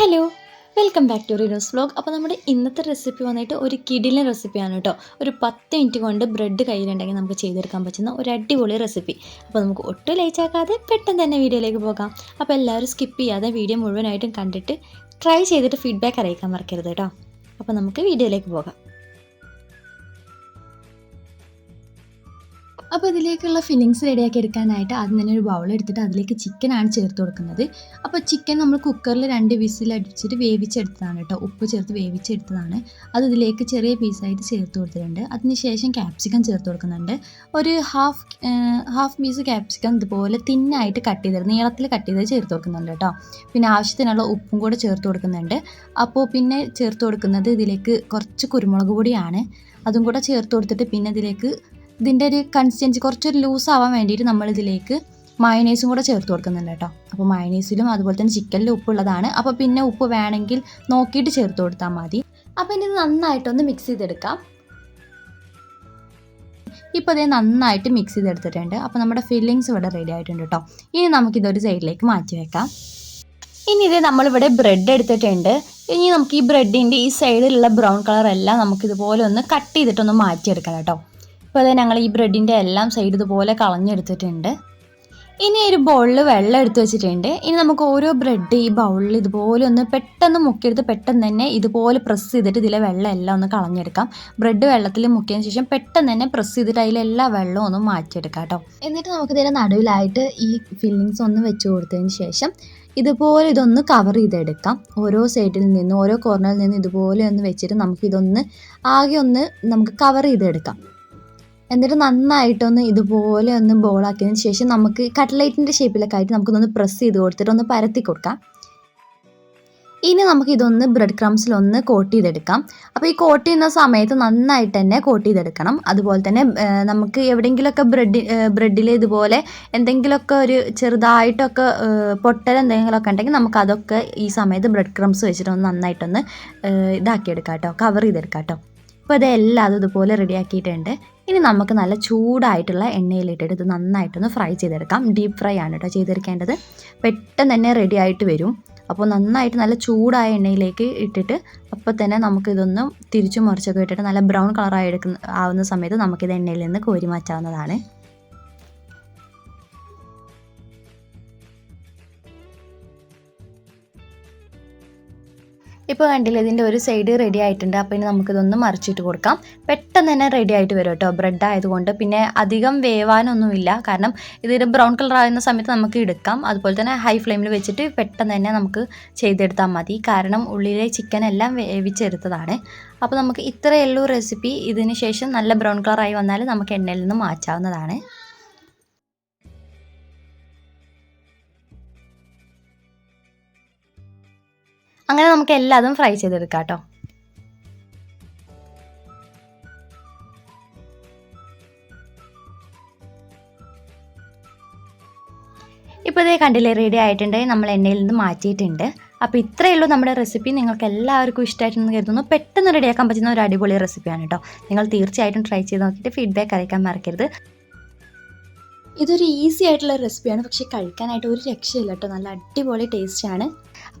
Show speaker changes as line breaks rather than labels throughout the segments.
Hello welcome back to Rinos vlog അപ്പോൾ നമ്മുടെ ഇന്നത്തെ റെസിപ്പി വന്നിട്ട് ഒരു കിടിലൻ റെസിപ്പിയാണ് കേട്ടോ. ഒരു പത്ത് മിനിറ്റ് കൊണ്ട് ബ്രെഡ് കയ്യിലുണ്ടെങ്കിൽ നമുക്ക് ചെയ്തെടുക്കാൻ പറ്റുന്ന ഒരു അടിപൊളി റെസിപ്പി. അപ്പോൾ നമുക്ക് ഒട്ടും ലേറ്റാക്കാതെ പെട്ടെന്ന് തന്നെ വീഡിയോയിലേക്ക് പോകാം. അപ്പോൾ എല്ലാവരും സ്കിപ്പ് ചെയ്യാതെ വീഡിയോ മുഴുവനായിട്ടും കണ്ടിട്ട് ട്രൈ ചെയ്തിട്ട് ഫീഡ്ബാക്ക് അറിയിക്കാൻ മറക്കരുത് കേട്ടോ. അപ്പോൾ നമുക്ക് വീഡിയോയിലേക്ക് പോകാം. അപ്പോൾ ഇതിലേക്കുള്ള ഫില്ലിങ്സ് റെഡിയാക്കി എടുക്കാനായിട്ട് ആദ്യം തന്നെ ഒരു ബൗൾ എടുത്തിട്ട് അതിലേക്ക് ചിക്കനാണ് ചേർത്ത് കൊടുക്കുന്നത്. അപ്പോൾ ചിക്കൻ നമ്മൾ കുക്കറിൽ രണ്ട് വിസിൽ അടിച്ചിട്ട് വേവിച്ചെടുത്തതാണ് കേട്ടോ. ഉപ്പ് ചേർത്ത് വേവിച്ചെടുത്തതാണ്. അത് ഇതിലേക്ക് ചെറിയ പീസായിട്ട് ചേർത്ത് കൊടുത്തിട്ടുണ്ട്. അതിനുശേഷം ക്യാപ്സിക്കം ചേർത്ത് കൊടുക്കുന്നുണ്ട്. ഒരു ഹാഫ് ഹാഫ് പീസ് ക്യാപ്സിക്കം ഇതുപോലെ തിന്നായിട്ട് കട്ട് ചെയ്തത് നീളത്തിൽ കട്ട് ചെയ്ത് ചേർത്ത് കൊടുക്കുന്നുണ്ട് കേട്ടോ. പിന്നെ ആവശ്യത്തിനുള്ള ഉപ്പും കൂടെ ചേർത്ത് കൊടുക്കുന്നുണ്ട്. അപ്പോൾ പിന്നെ ചേർത്ത് കൊടുക്കുന്നത് ഇതിലേക്ക് കുറച്ച് കുരുമുളക് പൊടിയാണ്. അതും കൂടെ ചേർത്ത് കൊടുത്തിട്ട് പിന്നെ ഇതിലേക്ക് ഇതിന്റെ ഒരു കൺസിസ്റ്റൻസി കുറച്ചൊരു ലൂസ് ആവാൻ വേണ്ടിയിട്ട് നമ്മൾ ഇതിലേക്ക് മയനൈസും കൂടെ ചേർത്ത് കൊടുക്കുന്നുണ്ട് കേട്ടോ. അപ്പോൾ മയനൈസിലും അതുപോലെ തന്നെ ചിക്കനിലും ഉപ്പുള്ളതാണ്. അപ്പോൾ പിന്നെ ഉപ്പ് വേണമെങ്കിൽ നോക്കിയിട്ട് ചേർത്ത് കൊടുത്താൽ മതി. അപ്പോൾ ഇനി ഇത് നന്നായിട്ടൊന്ന് മിക്സ് ചെയ്തെടുക്കാം. ഇപ്പോൾ അതേ നന്നായിട്ട് മിക്സ് ചെയ്തെടുത്തിട്ടുണ്ട്. അപ്പോൾ നമ്മുടെ ഫില്ലിങ്സ് ഇവിടെ റെഡി ആയിട്ടുണ്ട് കേട്ടോ. ഇനി നമുക്കിതൊരു സൈഡിലേക്ക് മാറ്റി വെക്കാം. ഇനി ഇത് നമ്മളിവിടെ ബ്രെഡ് എടുത്തിട്ടുണ്ട്. ഇനി നമുക്ക് ഈ ബ്രെഡിന്റെ ഈ സൈഡിലുള്ള ബ്രൗൺ കളർ എല്ലാം നമുക്കിതുപോലെ ഒന്ന് കട്ട് ചെയ്തിട്ടൊന്ന് മാറ്റിയെടുക്കണം കേട്ടോ. ഇപ്പോൾ അതെ ഞങ്ങൾ ഈ ബ്രെഡിന്റെ എല്ലാം സൈഡ് ഇതുപോലെ കളഞ്ഞെടുത്തിട്ടുണ്ട്. ഇനി ഒരു ബൗളിൽ വെള്ളം എടുത്ത് വെച്ചിട്ടുണ്ട്. ഇനി നമുക്ക് ഓരോ ബ്രെഡ് ഈ ബൗളിൽ ഇതുപോലെ ഒന്ന് പെട്ടെന്ന് മുക്കിയെടുത്ത് പെട്ടെന്ന് തന്നെ ഇതുപോലെ പ്രസ് ചെയ്തിട്ട് ഇതിലെ വെള്ളം എല്ലാം ഒന്ന് കളഞ്ഞെടുക്കാം. ബ്രെഡ് വെള്ളത്തിൽ മുക്കിയതിന് ശേഷം പെട്ടെന്ന് തന്നെ പ്രസ് ചെയ്തിട്ട് അതിലെ എല്ലാ വെള്ളവും ഒന്ന് മാറ്റിയെടുക്കാം കേട്ടോ. എന്നിട്ട് നമുക്ക് ഇതിന്റെ നടുവിലായിട്ട് ഈ ഫില്ലിങ്സ് ഒന്ന് വെച്ച് കൊടുത്തതിന് ശേഷം ഇതുപോലെ ഇതൊന്ന് കവർ ചെയ്തെടുക്കാം. ഓരോ സൈഡിൽ നിന്നും ഓരോ കോർണറിൽ നിന്നും ഇതുപോലെ ഒന്ന് വെച്ചിട്ട് നമുക്കിതൊന്ന് ആകെ ഒന്ന് നമുക്ക് കവർ ചെയ്തെടുക്കാം. എന്നിട്ട് നന്നായിട്ടൊന്ന് ഇതുപോലെ ഒന്ന് ബോളാക്കിയതിന് ശേഷം നമുക്ക് കട്ട്ലൈറ്റിന്റെ ഷേപ്പിലൊക്കെ ആയിട്ട് നമുക്കൊന്ന് പ്രസ് ചെയ്ത് കൊടുത്തിട്ട് ഒന്ന് പരത്തി കൊടുക്കാം. ഇനി നമുക്ക് ഇതൊന്ന് ബ്രെഡ് ക്രംസിലൊന്ന് കോട്ട് ചെയ്തെടുക്കാം. അപ്പോൾ ഈ കോട്ട് ചെയ്യുന്ന സമയത്ത് നന്നായിട്ട് തന്നെ കോട്ട് ചെയ്തെടുക്കണം. അതുപോലെ തന്നെ നമുക്ക് എവിടെയെങ്കിലുമൊക്കെ ബ്രെഡ് ബ്രെഡിൽ ഇതുപോലെ എന്തെങ്കിലുമൊക്കെ ഒരു ചെറുതായിട്ടൊക്കെ പൊട്ടൽ എന്തെങ്കിലുമൊക്കെ ഉണ്ടെങ്കിൽ നമുക്ക് അതൊക്കെ ഈ സമയത്ത് ബ്രെഡ് ക്രംസ് വെച്ചിട്ട് ഒന്ന് നന്നായിട്ടൊന്ന് ഇതാക്കിയെടുക്കാം കേട്ടോ കവർ ചെയ്തെടുക്കാം കേട്ടോ അപ്പോൾ ഇതെല്ലാം അതുപോലെ റെഡിയാക്കിയിട്ടുണ്ട് ഇനി നമുക്ക് നല്ല ചൂടായിട്ടുള്ള എണ്ണയിലിട്ടിട്ട് ഇത് നന്നായിട്ടൊന്ന് ഫ്രൈ ചെയ്തെടുക്കാം. ഡീപ്പ് ഫ്രൈ ആണ് കേട്ടോ ചെയ്തെടുക്കേണ്ടത്. പെട്ടെന്ന് തന്നെ റെഡി ആയിട്ട് വരും. അപ്പോൾ നന്നായിട്ട് നല്ല ചൂടായ എണ്ണയിലേക്ക് ഇട്ടിട്ട് അപ്പോൾ തന്നെ നമുക്കിതൊന്ന് തിരിച്ചു മറിച്ചൊക്കെ ഇട്ടിട്ട് നല്ല ബ്രൗൺ കളറായി എടുക്കുന്ന ആവുന്ന സമയത്ത് നമുക്കിത് എണ്ണയിൽ നിന്ന് കോരി മാറ്റാവുന്നതാണ്. ഇപ്പോൾ കണ്ടില്ല ഇതിന്റെ ഒരു സൈഡ് റെഡി ആയിട്ടുണ്ട്. അപ്പോൾ ഇനി നമുക്കിതൊന്ന് മറിച്ചിട്ട് കൊടുക്കാം. പെട്ടെന്ന് തന്നെ റെഡി ആയിട്ട് വരും കേട്ടോ ബ്രെഡ് ആയതുകൊണ്ട്. പിന്നെ അധികം വേവാനൊന്നുമില്ല. കാരണം ഇതൊരു ബ്രൗൺ കളർ ആകുന്ന സമയത്ത് നമുക്ക് എടുക്കാം. അതുപോലെ തന്നെ ഹൈ ഫ്ലെയിമിൽ വെച്ചിട്ട് പെട്ടെന്ന് തന്നെ നമുക്ക് ചെയ്തെടുത്താൽ മതി. കാരണം ഉള്ളിലെ ചിക്കൻ എല്ലാം വേവിച്ചെടുത്തതാണ്. അപ്പോൾ നമുക്ക് ഇത്രയേ ഉള്ളൂ റെസിപ്പി ഇതിന് ശേഷം നല്ല ബ്രൗൺ കളറായി വന്നാൽ നമുക്ക് എണ്ണയിൽ നിന്ന് മാറ്റാവുന്നതാണ്. അങ്ങനെ നമുക്ക് എല്ലാതും ഫ്രൈ ചെയ്തെടുക്കാം കേട്ടോ ഇപ്പോൾ ഇതേ കണ്ടില്ലേ റെഡി ആയിട്ടുണ്ട്. നമ്മൾ എണ്ണയിൽ നിന്ന് മാറ്റിയിട്ടുണ്ട്. അപ്പോൾ ഇത്രയേ ഉള്ളൂ നമ്മുടെ റെസിപ്പി നിങ്ങൾക്ക് എല്ലാവർക്കും ഇഷ്ടമായിട്ടെന്ന് കരുതുന്നു. പെട്ടെന്ന് റെഡിയാക്കാൻ പറ്റുന്ന ഒരു അടിപൊളി റെസിപ്പിയാണ് കേട്ടോ. നിങ്ങൾ തീർച്ചയായിട്ടും ട്രൈ ചെയ്ത് നോക്കിയിട്ട് ഫീഡ്ബാക്ക് അറിയിക്കാൻ മറക്കരുത്. ഇതൊരു ഈസി ആയിട്ടുള്ള റെസിപ്പിയാണ് പക്ഷേ കഴിക്കാനായിട്ട് ഒരു രക്ഷയില്ല കേട്ടോ. നല്ല അടിപൊളി ടേസ്റ്റാണ്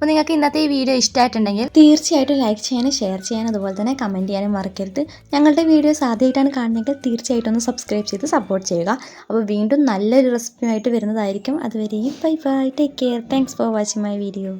അപ്പോൾ നിങ്ങൾക്ക് ഇന്നത്തെ ഈ വീഡിയോ ഇഷ്ടമായിട്ടുണ്ടെങ്കിൽ തീർച്ചയായിട്ടും ലൈക്ക് ചെയ്യാനും ഷെയർ ചെയ്യാനും അതുപോലെ തന്നെ കമന്റ് ചെയ്യാനും മറക്കരുത്. ഞങ്ങളുടെ വീഡിയോസ് ആദ്യമായിട്ടാണ് കാണുന്നതെങ്കിൽ തീർച്ചയായിട്ടും ഒന്ന് സബ്സ്ക്രൈബ് ചെയ്ത് സപ്പോർട്ട് ചെയ്യുക. അപ്പോൾ വീണ്ടും നല്ലൊരു റെസിപ്പിയായിട്ട് വരുന്നതായിരിക്കും. അതുവരെയും bye bye take care thanks for watching my video